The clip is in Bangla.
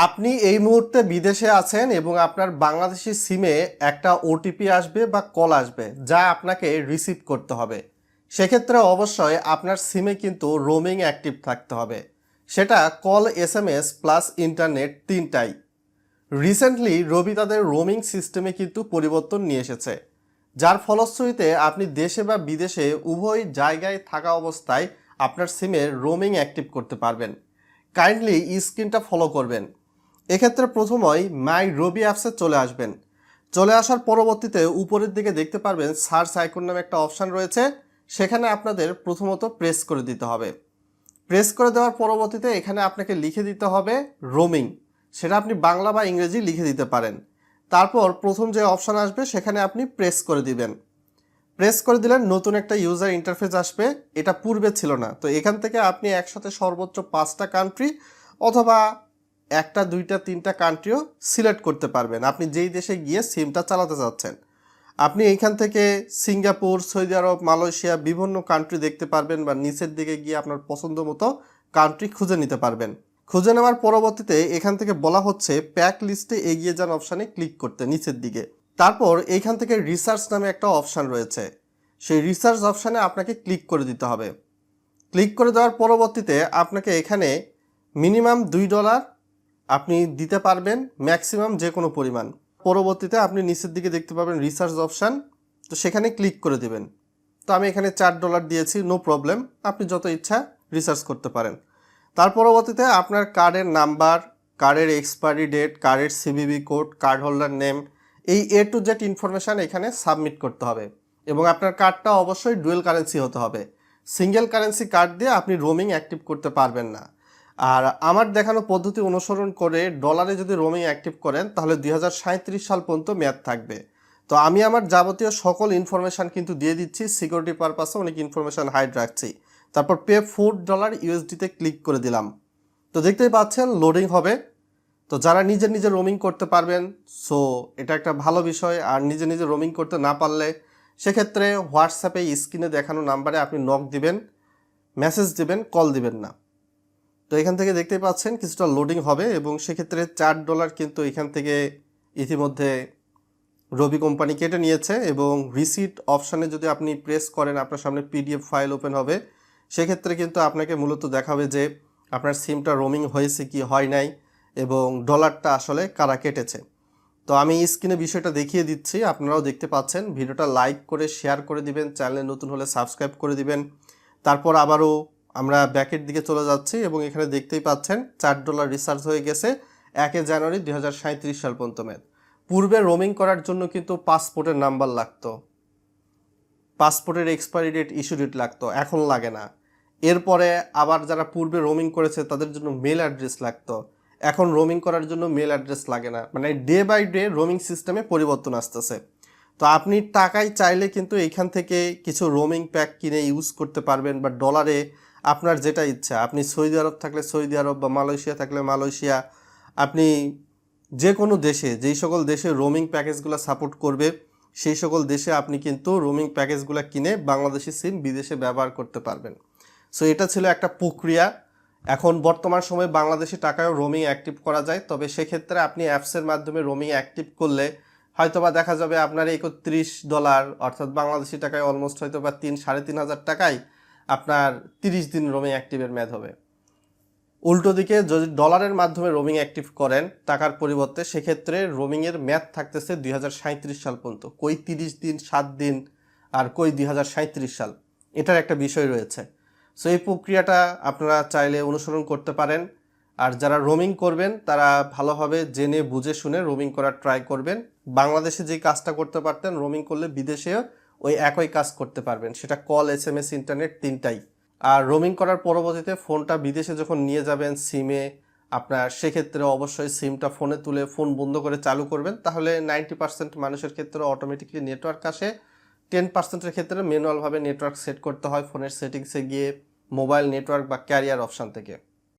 আপনি এই মুহূর্তে বিদেশে আছেন এবং আপনার বাংলাদেশি সিমে একটা ওটিপি আসবে বা কল আসবে যা আপনাকে রিসিভ করতে হবে। সেক্ষেত্রে অবশ্যই আপনার সিমে কিন্তু রোমিং অ্যাক্টিভ থাকতে হবে। সেটা call S M S plus internet তিনটাই। রিসেন্টলি রবি তাদের রোমিং সিস্টেমে কিন্তু পরিবর্তন নিয়ে এসেছে। যার ফলশ্রুতিতে আপনি দেশে বা বিদেশে উভয় জায়গায় থাকা অবস্থায় আপনার সিমে রোমিং অ্যাক্টিভ করতে পারবেন। কাইন্ডলি স্ক্রিনটা ফলো করবেন। এক্ষেত্রে প্রথমই মাই রবি অ্যাপসে চলে আসবেন। চলে আসার পরবর্তীতে উপরের দিকে দেখতে পারবেন সার্চ আইকন নামে একটা অপশান রয়েছে। সেখানে আপনাদের প্রথমত প্রেস করে দিতে হবে। প্রেস করে দেওয়ার পরবর্তীতে এখানে আপনাকে লিখে দিতে হবে রোমিং। সেটা আপনি বাংলা বা ইংরেজি লিখে দিতে পারেন। তারপর প্রথম যে অপশান আসবে, সেখানে আপনি প্রেস করে দিবেন। প্রেস করে দিলেন নতুন একটা ইউজার ইন্টারফেস আসবে। এটা পূর্বে ছিল না। তো এখান থেকে আপনি একসাথে সর্বোচ্চ পাঁচটা কান্ট্রি অথবা একটা, দুইটা, তিনটা কান্ট্রিও সিলেক্ট করতে পারবেন। আপনি যেই দেশে গিয়ে সিমটা চালাতে চাচ্ছেন। আপনি এইখান থেকে সিঙ্গাপুর, সৌদি আরব, মালয়েশিয়া বিভিন্ন কান্ট্রি দেখতে পারবেন বা নিচের দিকে গিয়ে আপনার পছন্দ মতো কান্ট্রি খুঁজে নিতে পারবেন। খুঁজে নেওয়ার পরবর্তীতে এখান থেকে বলা হচ্ছে প্যাক লিস্টে এগিয়ে যান অপশানে ক্লিক করতে নিচের দিকে। তারপর এইখান থেকে রিসার্চ নামে একটা অপশান রয়েছে। সেই রিসার্চ অপশানে আপনাকে ক্লিক করে দিতে হবে। ক্লিক করে দেওয়ার পরবর্তীতে আপনাকে এখানে মিনিমাম দুই ডলার আপনি দিতে পারবেন ম্যাক্সিমাম যে কোনো পরিমাণ। পরবর্তীতে আপনি নিচের দিকে দেখতে পাবেন রিসার্চ অপশান তো সেখানে ক্লিক করে দিবেন। তো আমি এখানে চার ডলার দিয়েছি নো প্রবলেম আপনি যত ইচ্ছা রিসার্চ করতে পারেন। তার পরবর্তীতে আপনার কার্ডের নাম্বার কার্ডের এক্সপায়ারি ডেট কার্ডের CVV code card holder name এই এ টু জেড ইনফরমেশান এখানে সাবমিট করতে হবে। এবং আপনার কার্ডটা অবশ্যই ডুয়েল কারেন্সি হতে হবে। সিঙ্গেল কারেন্সি কার্ড দিয়ে আপনি রোমিং অ্যাক্টিভ করতে পারবেন না। আর আমার দেখানো পদ্ধতি অনুসরণ করে ডলারে যদি রোমিং অ্যাক্টিভ করেন, তাহলে দু হাজার সাঁইত্রিশ সাল পর্যন্ত মেয়াদ থাকবে। তো আমি আমার যাবতীয় সকল ইনফরমেশান কিন্তু দিয়ে দিচ্ছি সিকিউরিটি পারপাসে অনেক ইনফরমেশান হাইড রাখছি। তারপর পে ফোর ডলার ইউএসডিতে ক্লিক করে দিলাম। তো দেখতেই পাচ্ছেন লোডিং হবে। তো যারা নিজে নিজে রোমিং করতে পারবেন সো এটা একটা ভালো বিষয়। আর নিজে নিজে রোমিং করতে না পারলে, সেক্ষেত্রে হোয়াটসঅ্যাপে স্ক্রিনে দেখানো নাম্বারে আপনি নক দিবেন মেসেজ দিবেন কল দিবেন না। তো এখান থেকে দেখতে পাচ্ছেন কিছুটা লোডিং হবে এবং সেক্ষেত্রে চার ডলার কিন্তু এখান থেকে ইতিমধ্যে রবি কোম্পানি কেটে নিয়েছে এবং রিসিট অপশানে যদি আপনি প্রেস করেন, আপনার সামনে পিডিএফ ফাইল ওপেন হবে, সেক্ষেত্রে কিন্তু আপনাকে মূলত দেখাবে যে আপনার সিমটা রোমিং হয়েছে কি হয় নাই এবং ডলারটা আসলে কারা কেটেছে। তো আমি স্ক্রিনে বিষয়টা দেখিয়ে দিচ্ছি, আপনারাও দেখতে পাচ্ছেন। ভিডিওটা লাইক করে শেয়ার করে দিবেন চ্যানেলে নতুন হলে সাবস্ক্রাইব করে দিবেন। তারপর আবারও আমরা ব্যাকের দিকে চলে যাচ্ছি এবং এখানে দেখতেই পাচ্ছেন চার ডলার রিচার্জ হয়ে গেছে একে জানুয়ারি দুই সাল পর্যন্ত মেয়াদ। পূর্বে রোমিং করার জন্য কিন্তু পাসপোর্টের নাম্বার লাগতো। পাসপোর্টের এক্সপায়ারি ডেট, ইস্যু ডেট লাগতো, এখন লাগে না। এরপরে আবার যারা পূর্বে রোমিং করেছে, তাদের জন্য মেল অ্যাড্রেস লাগতো। এখন রোমিং করার জন্য মেল অ্যাড্রেস লাগে না। মানে ডে বাই ডে রোমিং সিস্টেমে পরিবর্তন আসতেছে। তো আপনি টাকায় চাইলে কিন্তু এইখান থেকে কিছু রোমিং প্যাক কিনে ইউজ করতে পারবেন বা ডলারে আপনার যেটা ইচ্ছা, আপনি সৌদি আরব থাকলে সৌদি আরব বা মালয়েশিয়া থাকলে মালয়েশিয়া, আপনি যে কোনো দেশে, যেই সকল দেশে রোমিং প্যাকেজগুলো সাপোর্ট করবে, সেই সকল দেশে আপনি কিন্তু রোমিং প্যাকেজগুলো কিনে বাংলাদেশি সিম বিদেশে ব্যবহার করতে পারবেন। সো এটা ছিল একটা প্রক্রিয়া। এখন বর্তমান সময়ে বাংলাদেশি টাকায়ও রোমিং অ্যাক্টিভ করা যায়, তবে সেক্ষেত্রে আপনি অ্যাপসের মাধ্যমে রোমিং অ্যাক্টিভ করলে হয়তোবা দেখা যাবে আপনার একত্রিশ ডলার অর্থাৎ বাংলাদেশি টাকায় অলমোস্ট হয়তো বা তিন, সাড়ে তিন হাজার টাকায় আপনার তিরিশ দিন রোমিং অ্যাক্টিভের মেয়াদ হবে। উল্টো দিকে যদি ডলারের মাধ্যমে রোমিং অ্যাক্টিভ করেন, টাকার পরিবর্তে সেক্ষেত্রে রোমিংয়ের মেয়াদ থাকতেছে দু হাজার সাঁইত্রিশ সাল পর্যন্ত। কই তিরিশ দিন, সাত দিন, আর কই দু হাজার সাঁইত্রিশ সাল? এটার একটা বিষয় রয়েছে। সো এই প্রক্রিয়াটা আপনারা চাইলে অনুসরণ করতে পারেন। আর যারা রোমিং করবেন, তারা ভালোভাবে জেনে বুঝে শুনে রোমিং করার ট্রাই করবেন। বাংলাদেশে যে কাজটা করতে পারতেন রোমিং করলে বিদেশেও ওই একই কাজ করতে পারবেন। সেটা call S M S internet তিনটাই। আর রোমিং করার পরবর্তীতে ফোনটা বিদেশে যখন নিয়ে যাবেন সিমে আপনার সেক্ষেত্রে অবশ্যই সিমটা ফোনে তুলে ফোন বন্ধ করে চালু করবেন। তাহলে নাইনটি পার্সেন্ট মানুষের ক্ষেত্রে অটোমেটিকলি নেটওয়ার্ক আসে। টেন পার্সেন্টের ক্ষেত্রে ম্যানুয়ালভাবে নেটওয়ার্ক সেট করতে হয় ফোনের সেটিংসে গিয়ে মোবাইল নেটওয়ার্ক বা ক্যারিয়ার অপশান থেকে।